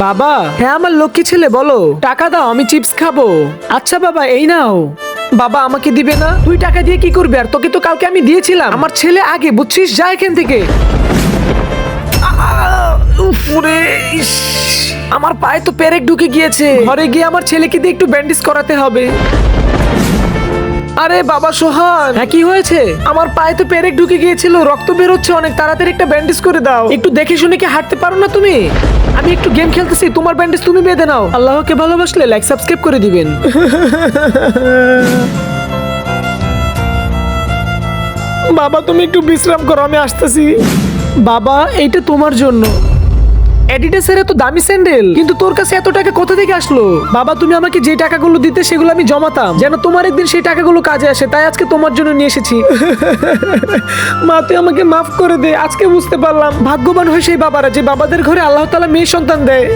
বাবা হ্যাঁ আমার লক্ষ্মী ছেলে, বলো। টাকা দাও, আমি চিপস খাব। আচ্ছা বাবা, এই নাও। বাবা আমাকে দিবে না? তুই টাকা দিয়ে কি করবি? আর তোকে তো কালকে আমি দিয়েছিলাম। আমার ছেলে আগে, বুঝছিস? যা এখান থেকে। আমার পায়ে তো পেরেক ঢুকে গিয়েছে। ঘরে গিয়ে আমার ছেলেকে দিয়ে একটু ব্যান্ডেজ করাতে হবে। আরে বাবা সোহান। হ্যাঁ কি হয়েছে? আমার পায়ে তো পেরেক ঢুকে গিয়েছিল রক্ত বেরোচ্ছে অনেক তাড়াতাড়ি একটা ব্যান্ডেজ করে দাও। একটু দেখে শুনে কি হাঁটতে পারো না তুমি? আমি একটু গেম খেলতেছি তোমার ব্যান্ডেজ তুমি বেঁধে নাও। আল্লাহকে ভালোবাসলে লাইক সাবস্ক্রাইব করে দিবেন। বাবা তুমি একটু বিশ্রাম করো আমি আসতেছি। বাবা এইটা তোমার জন্য। অ্যাডিডাসের এত দামি স্যান্ডেল কিন্তু তোর কাছে এত টাকা কোথা থেকে আসলো? বাবা, তুমি আমাকে যে টাকাগুলো দিতে সেগুলো আমি জমাতাম। যেন তোমার একদিন সেই টাকাগুলো কাজে আসে, তাই আজকে তোমার জন্য নিয়ে এসেছি। মা, তুই আমাকে মাফ করে দে, আজকে বুঝতে পারলাম। ভাগ্যবান হয় সেই বাবারা, যে বাবাদের ঘরে আল্লাহ তালা মেয়ে সন্তান দেয়।